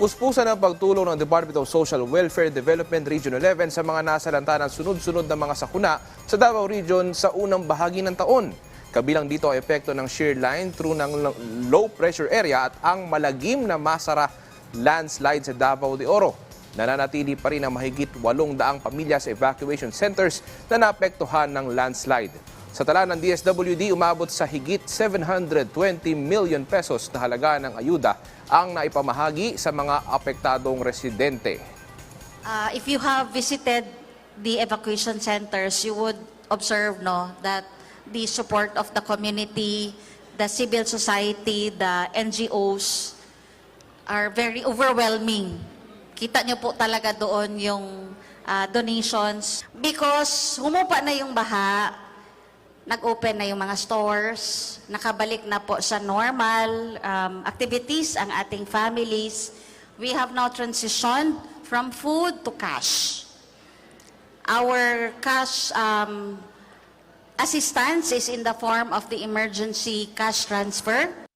Puspusan ang pagtulong ng Department of Social Welfare Development Region 11 sa mga nasalanta ng sunod-sunod na mga sakuna sa Davao Region sa unang bahagi ng taon. Kabilang dito ang epekto ng shear line through ng low pressure area at ang malagim na masara landslide sa Davao de Oro. Nananatili pa rin ang mahigit 800 pamilya sa evacuation centers na naapektuhan ng landslide. Sa tala ng DSWD, umabot sa higit 720 million pesos na halaga ng ayuda ang naipamahagi sa mga apektadong residente. Uh, if you have visited the evacuation centers, you would observe no that the support of the community, the civil society, the NGOs are very overwhelming. Kita nyo po talaga doon yung uh, donations because humupa na yung baha, nag-open na yung mga stores, nakabalik na po sa normal um, activities ang ating families. We have now transitioned from food to cash. Our cash um, assistance is in the form of the emergency cash transfer